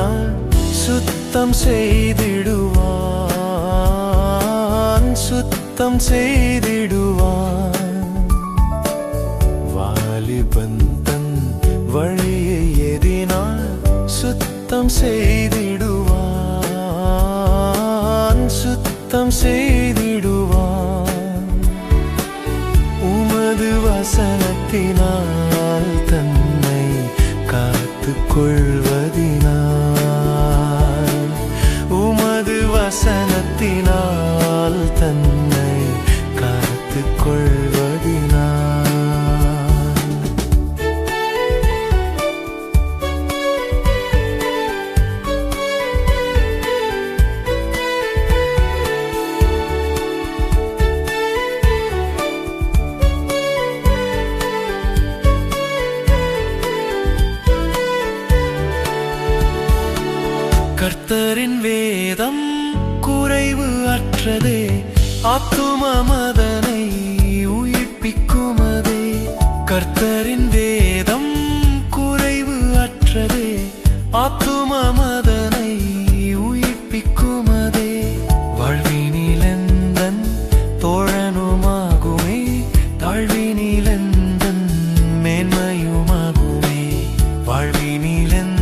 நான் சுத்தம் செய்திடுவான் சுத்தம் செய்திடுவான். வாலிபந்தன் வழியை எதினால் சுத்தம் செய்திடுவான் சுத்தம் செய்திடுவான் கர்த்தரின் வேதம் குறைவு அற்றதே. ஆத்தும மதனை உயிர்ப்பிக்குமதே. கர்த்தரின் வேதம் குறைவு அற்றதே. ஆத்தும மதனை உயிர்ப்பிக்குமதே. வாழ்வினிலந்தன் தோழனுமாகுமே. தாழ்வினிலந்தன் மேன்மையுமாகுமே. வாழ்வினிலந்தன்